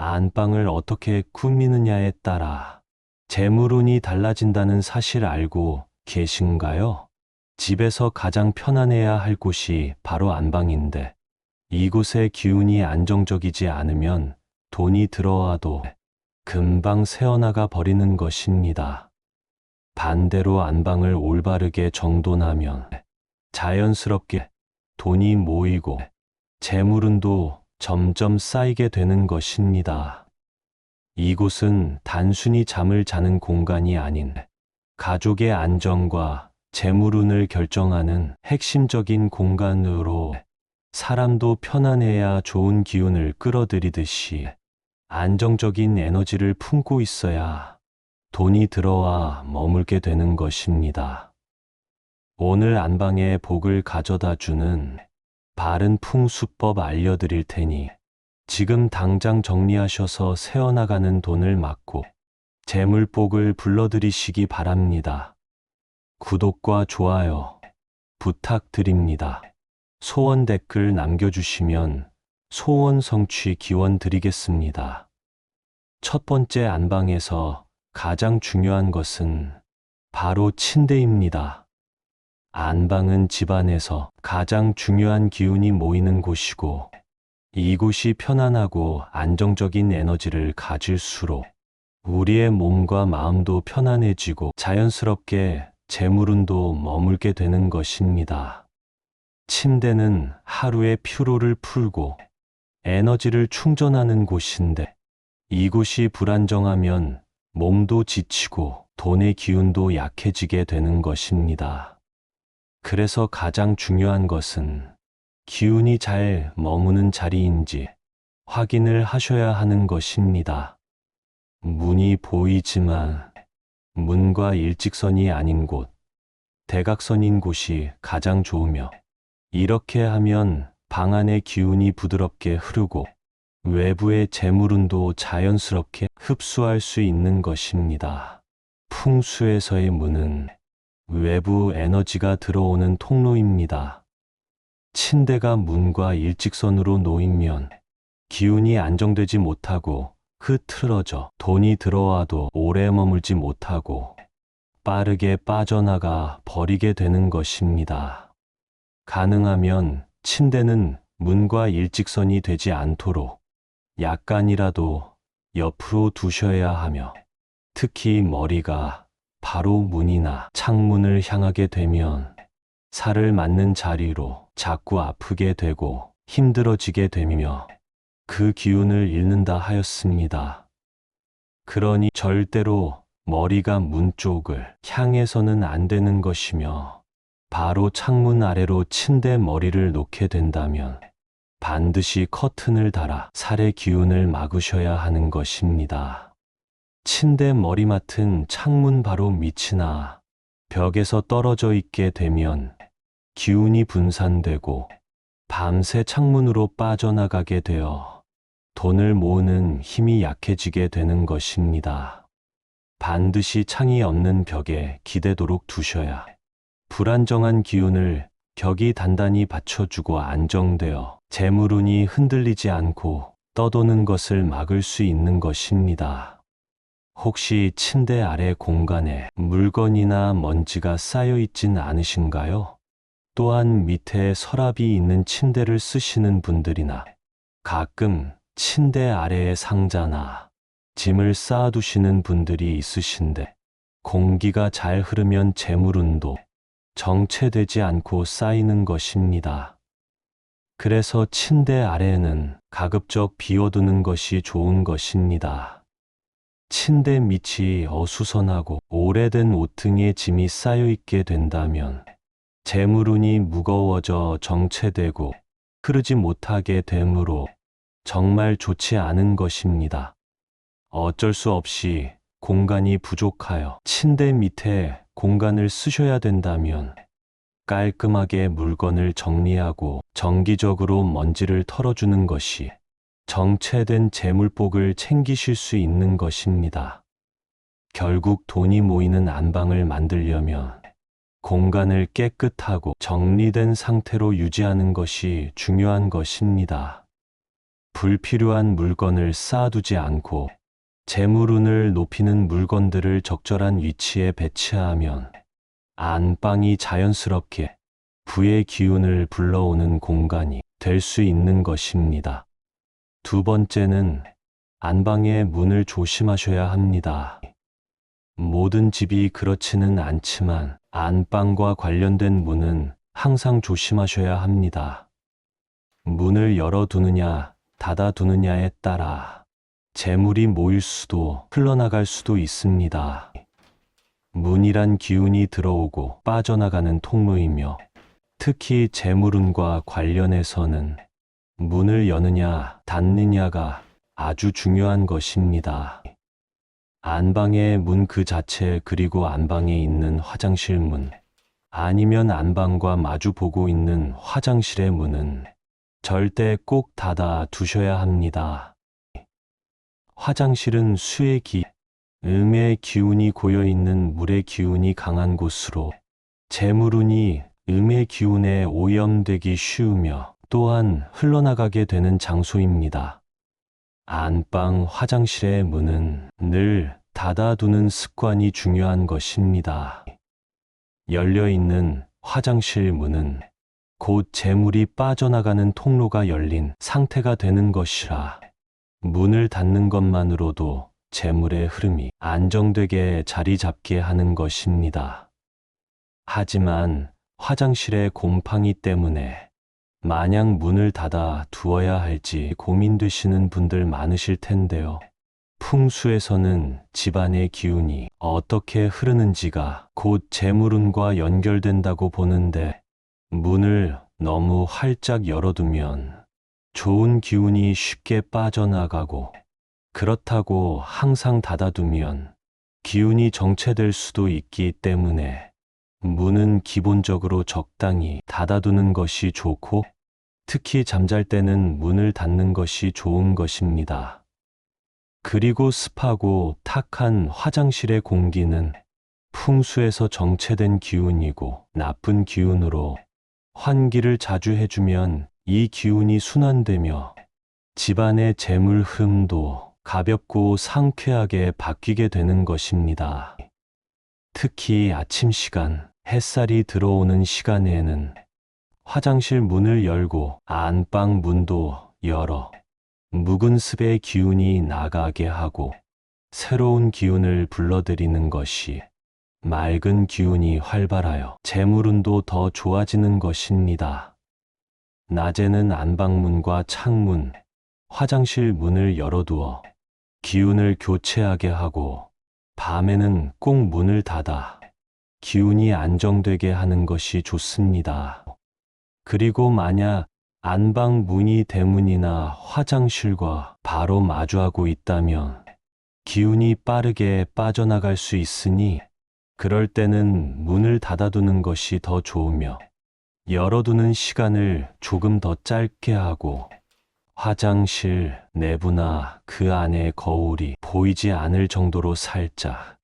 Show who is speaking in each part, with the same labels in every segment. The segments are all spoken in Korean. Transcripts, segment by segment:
Speaker 1: 안방을 어떻게 꾸미느냐에 따라 재물운이 달라진다는 사실 알고 계신가요? 집에서 가장 편안해야 할 곳이 바로 안방인데 이곳의 기운이 안정적이지 않으면 돈이 들어와도 금방 새어나가 버리는 것입니다. 반대로 안방을 올바르게 정돈하면 자연스럽게 돈이 모이고 재물운도 점점 쌓이게 되는 것입니다. 이곳은 단순히 잠을 자는 공간이 아닌 가족의 안정과 재물운을 결정하는 핵심적인 공간으로 사람도 편안해야 좋은 기운을 끌어들이듯이 안정적인 에너지를 품고 있어야 돈이 들어와 머물게 되는 것입니다. 오늘 안방에 복을 가져다 주는 바른 풍수법 알려드릴 테니 지금 당장 정리하셔서 새어나가는 돈을 막고 재물복을 불러들이시기 바랍니다. 구독과 좋아요 부탁드립니다. 소원 댓글 남겨주시면 소원 성취 기원 드리겠습니다. 첫 번째 안방에서 가장 중요한 것은 바로 침대입니다. 안방은 집안에서 가장 중요한 기운이 모이는 곳이고 이곳이 편안하고 안정적인 에너지를 가질수록 우리의 몸과 마음도 편안해지고 자연스럽게 재물운도 머물게 되는 것입니다. 침대는 하루의 피로를 풀고 에너지를 충전하는 곳인데 이곳이 불안정하면 몸도 지치고 돈의 기운도 약해지게 되는 것입니다. 그래서 가장 중요한 것은 기운이 잘 머무는 자리인지 확인을 하셔야 하는 것입니다. 문이 보이지만 문과 일직선이 아닌 곳, 대각선인 곳이 가장 좋으며 이렇게 하면 방 안의 기운이 부드럽게 흐르고 외부의 재물운도 자연스럽게 흡수할 수 있는 것입니다. 풍수에서의 문은 외부 에너지가 들어오는 통로입니다. 침대가 문과 일직선으로 놓이면 기운이 안정되지 못하고 흐트러져 돈이 들어와도 오래 머물지 못하고 빠르게 빠져나가 버리게 되는 것입니다. 가능하면 침대는 문과 일직선이 되지 않도록 약간이라도 옆으로 두셔야 하며 특히 머리가 바로 문이나 창문을 향하게 되면 살을 맞는 자리로 자꾸 아프게 되고 힘들어지게 되며 그 기운을 잃는다 하였습니다. 그러니 절대로 머리가 문 쪽을 향해서는 안 되는 것이며 바로 창문 아래로 침대 머리를 놓게 된다면 반드시 커튼을 달아 살의 기운을 막으셔야 하는 것입니다. 침대 머리맡은 창문 바로 밑이나 벽에서 떨어져 있게 되면 기운이 분산되고 밤새 창문으로 빠져나가게 되어 돈을 모으는 힘이 약해지게 되는 것입니다. 반드시 창이 없는 벽에 기대도록 두셔야 불안정한 기운을 벽이 단단히 받쳐주고 안정되어 재물운이 흔들리지 않고 떠도는 것을 막을 수 있는 것입니다. 혹시 침대 아래 공간에 물건이나 먼지가 쌓여 있진 않으신가요? 또한 밑에 서랍이 있는 침대를 쓰시는 분들이나 가끔 침대 아래에 상자나 짐을 쌓아두시는 분들이 있으신데 공기가 잘 흐르면 재물운도 정체되지 않고 쌓이는 것입니다. 그래서 침대 아래에는 가급적 비워두는 것이 좋은 것입니다. 침대 밑이 어수선하고 오래된 옷 등의 짐이 쌓여 있게 된다면 재물운이 무거워져 정체되고 흐르지 못하게 되므로 정말 좋지 않은 것입니다. 어쩔 수 없이 공간이 부족하여 침대 밑에 공간을 쓰셔야 된다면 깔끔하게 물건을 정리하고 정기적으로 먼지를 털어주는 것이 정체된 재물복을 챙기실 수 있는 것입니다. 결국 돈이 모이는 안방을 만들려면 공간을 깨끗하고 정리된 상태로 유지하는 것이 중요한 것입니다. 불필요한 물건을 쌓아두지 않고 재물운을 높이는 물건들을 적절한 위치에 배치하면 안방이 자연스럽게 부의 기운을 불러오는 공간이 될 수 있는 것입니다. 두 번째는 안방의 문을 조심하셔야 합니다. 모든 집이 그렇지는 않지만 안방과 관련된 문은 항상 조심하셔야 합니다. 문을 열어두느냐, 닫아두느냐에 따라 재물이 모일 수도 흘러나갈 수도 있습니다. 문이란 기운이 들어오고 빠져나가는 통로이며 특히 재물운과 관련해서는 문을 여느냐, 닫느냐가 아주 중요한 것입니다. 안방의 문 그 자체 그리고 안방에 있는 화장실 문 아니면 안방과 마주 보고 있는 화장실의 문은 절대 꼭 닫아 두셔야 합니다. 화장실은 수의 기, 음의 기운이 고여 있는 물의 기운이 강한 곳으로 재물운이 음의 기운에 오염되기 쉬우며 또한 흘러나가게 되는 장소입니다. 안방 화장실의 문은 늘 닫아두는 습관이 중요한 것입니다. 열려 있는 화장실 문은 곧 재물이 빠져나가는 통로가 열린 상태가 되는 것이라 문을 닫는 것만으로도 재물의 흐름이 안정되게 자리 잡게 하는 것입니다. 하지만 화장실의 곰팡이 때문에 마냥 문을 닫아 두어야 할지 고민되시는 분들 많으실 텐데요. 풍수에서는 집안의 기운이 어떻게 흐르는지가 곧 재물운과 연결된다고 보는데 문을 너무 활짝 열어두면 좋은 기운이 쉽게 빠져나가고 그렇다고 항상 닫아두면 기운이 정체될 수도 있기 때문에 문은 기본적으로 적당히 닫아두는 것이 좋고 특히 잠잘 때는 문을 닫는 것이 좋은 것입니다. 그리고 습하고 탁한 화장실의 공기는 풍수에서 정체된 기운이고 나쁜 기운으로 환기를 자주 해주면 이 기운이 순환되며 집안의 재물 흐름도 가볍고 상쾌하게 바뀌게 되는 것입니다. 특히 아침 시간, 햇살이 들어오는 시간에는 화장실 문을 열고 안방 문도 열어 묵은 습의 기운이 나가게 하고 새로운 기운을 불러들이는 것이 맑은 기운이 활발하여 재물운도 더 좋아지는 것입니다. 낮에는 안방문과 창문, 화장실 문을 열어두어 기운을 교체하게 하고 밤에는 꼭 문을 닫아 기운이 안정되게 하는 것이 좋습니다. 그리고 만약 안방 문이 대문이나 화장실과 바로 마주하고 있다면 기운이 빠르게 빠져나갈 수 있으니 그럴 때는 문을 닫아두는 것이 더 좋으며 열어두는 시간을 조금 더 짧게 하고 화장실 내부나 그 안의 거울이 보이지 않을 정도로 살짝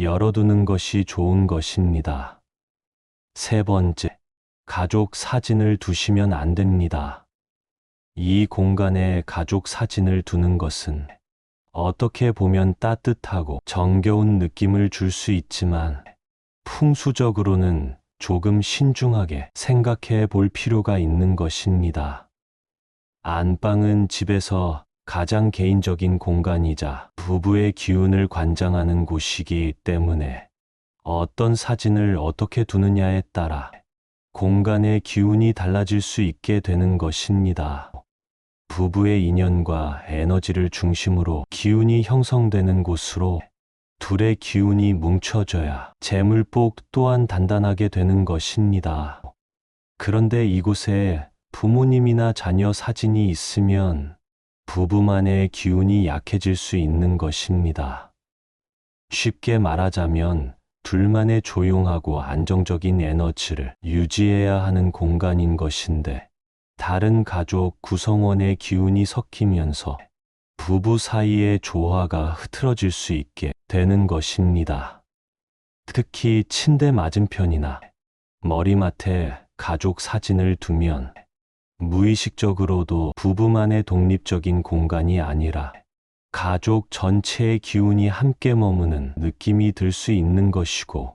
Speaker 1: 열어두는 것이 좋은 것입니다. 세 번째, 가족 사진을 두시면 안 됩니다. 이 공간에 가족 사진을 두는 것은 어떻게 보면 따뜻하고 정겨운 느낌을 줄 수 있지만 풍수적으로는 조금 신중하게 생각해 볼 필요가 있는 것입니다. 안방은 집에서 가장 개인적인 공간이자 부부의 기운을 관장하는 곳이기 때문에 어떤 사진을 어떻게 두느냐에 따라 공간의 기운이 달라질 수 있게 되는 것입니다. 부부의 인연과 에너지를 중심으로 기운이 형성되는 곳으로 둘의 기운이 뭉쳐져야 재물복 또한 단단하게 되는 것입니다. 그런데 이곳에 부모님이나 자녀 사진이 있으면 부부만의 기운이 약해질 수 있는 것입니다. 쉽게 말하자면 둘만의 조용하고 안정적인 에너지를 유지해야 하는 공간인 것인데 다른 가족 구성원의 기운이 섞이면서 부부 사이의 조화가 흐트러질 수 있게 되는 것입니다. 특히 침대 맞은편이나 머리맡에 가족 사진을 두면 무의식적으로도 부부만의 독립적인 공간이 아니라 가족 전체의 기운이 함께 머무는 느낌이 들 수 있는 것이고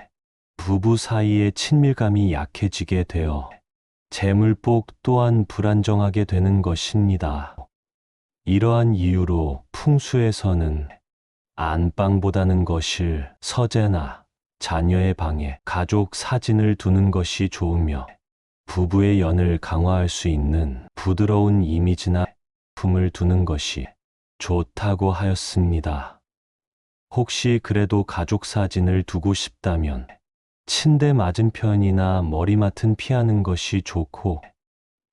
Speaker 1: 부부 사이의 친밀감이 약해지게 되어 재물복 또한 불안정하게 되는 것입니다. 이러한 이유로 풍수에서는 안방보다는 거실, 서재나 자녀의 방에 가족 사진을 두는 것이 좋으며 부부의 연을 강화할 수 있는 부드러운 이미지나 품을 두는 것이 좋다고 하였습니다. 혹시 그래도 가족 사진을 두고 싶다면 침대 맞은편이나 머리맡은 피하는 것이 좋고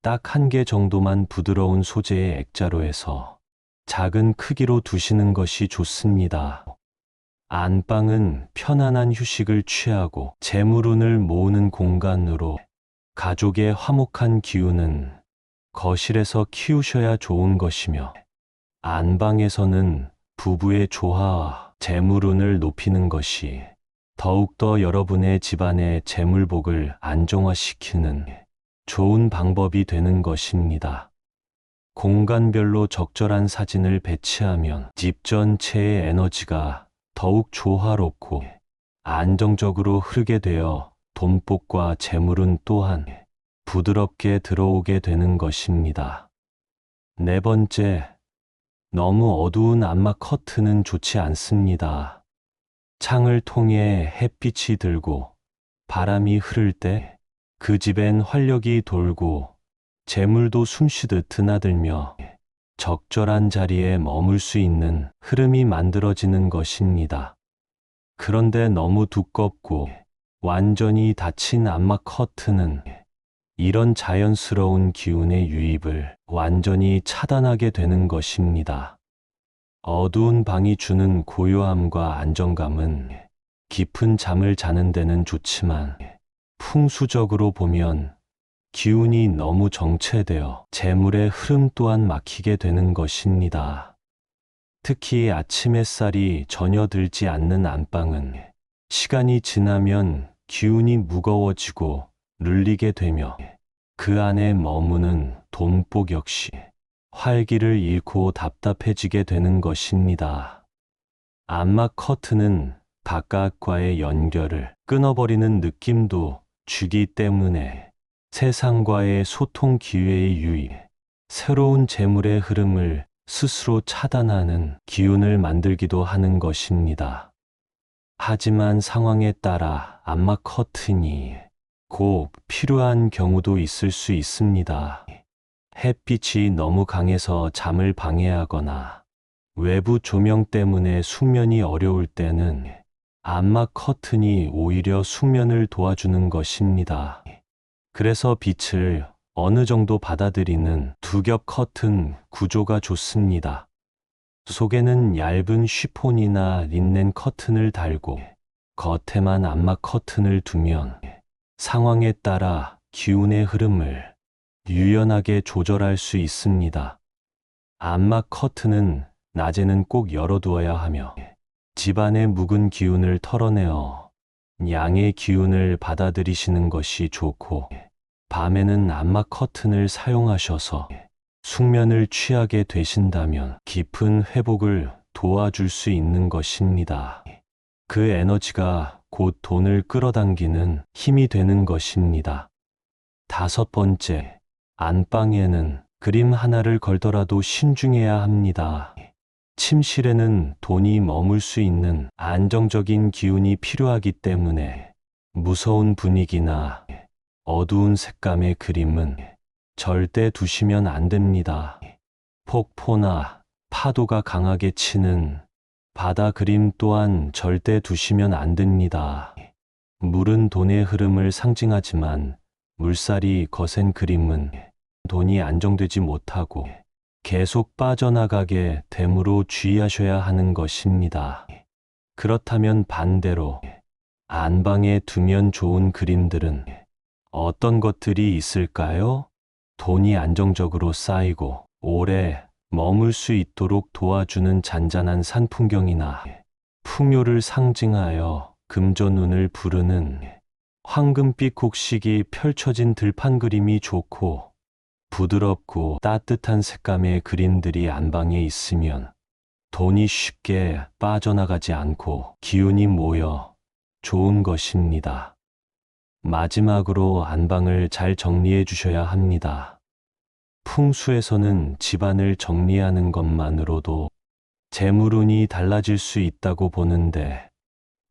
Speaker 1: 딱 한 개 정도만 부드러운 소재의 액자로 해서 작은 크기로 두시는 것이 좋습니다. 안방은 편안한 휴식을 취하고 재물운을 모으는 공간으로 가족의 화목한 기운은 거실에서 키우셔야 좋은 것이며 안방에서는 부부의 조화와 재물운을 높이는 것이 더욱더 여러분의 집안의 재물복을 안정화시키는 좋은 방법이 되는 것입니다. 공간별로 적절한 사진을 배치하면 집 전체의 에너지가 더욱 조화롭고 안정적으로 흐르게 되어 돈복과 재물은 또한 부드럽게 들어오게 되는 것입니다. 네 번째, 너무 어두운 안마 커튼은 좋지 않습니다. 창을 통해 햇빛이 들고 바람이 흐를 때 그 집엔 활력이 돌고 재물도 숨쉬듯 드나들며 적절한 자리에 머물 수 있는 흐름이 만들어지는 것입니다. 그런데 너무 두껍고 완전히 닫힌 안마 커튼은 이런 자연스러운 기운의 유입을 완전히 차단하게 되는 것입니다. 어두운 방이 주는 고요함과 안정감은 깊은 잠을 자는 데는 좋지만 풍수적으로 보면 기운이 너무 정체되어 재물의 흐름 또한 막히게 되는 것입니다. 특히 아침 햇살이 전혀 들지 않는 안방은 시간이 지나면 기운이 무거워지고 눌리게 되며 그 안에 머무는 돈복 역시 활기를 잃고 답답해지게 되는 것입니다. 안마 커튼은 바깥과의 연결을 끊어버리는 느낌도 주기 때문에 세상과의 소통 기회의 유입, 새로운 재물의 흐름을 스스로 차단하는 기운을 만들기도 하는 것입니다. 하지만 상황에 따라 안마 커튼이 꼭 필요한 경우도 있을 수 있습니다. 햇빛이 너무 강해서 잠을 방해하거나 외부 조명 때문에 숙면이 어려울 때는 안마 커튼이 오히려 숙면을 도와주는 것입니다. 그래서 빛을 어느 정도 받아들이는 두 겹 커튼 구조가 좋습니다. 속에는 얇은 쉬폰이나 린넨 커튼을 달고 겉에만 안마 커튼을 두면 상황에 따라 기운의 흐름을 유연하게 조절할 수 있습니다. 안마 커튼은 낮에는 꼭 열어두어야 하며 집안의 묵은 기운을 털어내어 양의 기운을 받아들이시는 것이 좋고 밤에는 안마 커튼을 사용하셔서 숙면을 취하게 되신다면 깊은 회복을 도와줄 수 있는 것입니다. 그 에너지가 곧 돈을 끌어당기는 힘이 되는 것입니다. 다섯 번째, 안방에는 그림 하나를 걸더라도 신중해야 합니다. 침실에는 돈이 머물 수 있는 안정적인 기운이 필요하기 때문에 무서운 분위기나 어두운 색감의 그림은 절대 두시면 안 됩니다. 폭포나 파도가 강하게 치는 바다 그림 또한 절대 두시면 안 됩니다. 물은 돈의 흐름을 상징하지만 물살이 거센 그림은 돈이 안정되지 못하고 계속 빠져나가게 됨으로 주의하셔야 하는 것입니다. 그렇다면 반대로 안방에 두면 좋은 그림들은 어떤 것들이 있을까요? 돈이 안정적으로 쌓이고 오래 머물 수 있도록 도와주는 잔잔한 산 풍경이나 풍요를 상징하여 금전운을 부르는 황금빛 곡식이 펼쳐진 들판 그림이 좋고 부드럽고 따뜻한 색감의 그림들이 안방에 있으면 돈이 쉽게 빠져나가지 않고 기운이 모여 좋은 것입니다. 마지막으로 안방을 잘 정리해 주셔야 합니다. 풍수에서는 집안을 정리하는 것만으로도 재물운이 달라질 수 있다고 보는데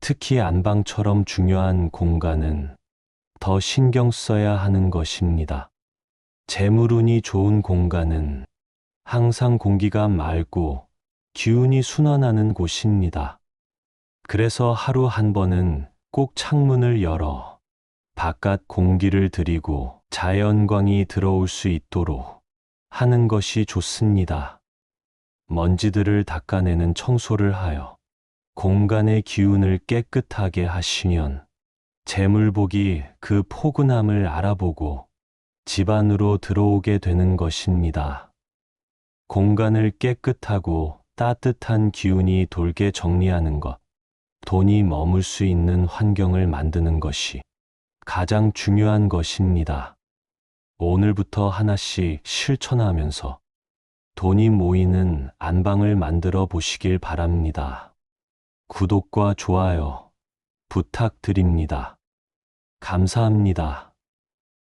Speaker 1: 특히 안방처럼 중요한 공간은 더 신경 써야 하는 것입니다. 재물운이 좋은 공간은 항상 공기가 맑고 기운이 순환하는 곳입니다. 그래서 하루 한 번은 꼭 창문을 열어 바깥 공기를 들이고 자연광이 들어올 수 있도록 하는 것이 좋습니다. 먼지들을 닦아내는 청소를 하여 공간의 기운을 깨끗하게 하시면 재물복이 그 포근함을 알아보고 집 안으로 들어오게 되는 것입니다. 공간을 깨끗하고 따뜻한 기운이 돌게 정리하는 것, 돈이 머물 수 있는 환경을 만드는 것이 가장 중요한 것입니다. 오늘부터 하나씩 실천하면서 돈이 모이는 안방을 만들어 보시길 바랍니다. 구독과 좋아요 부탁드립니다. 감사합니다.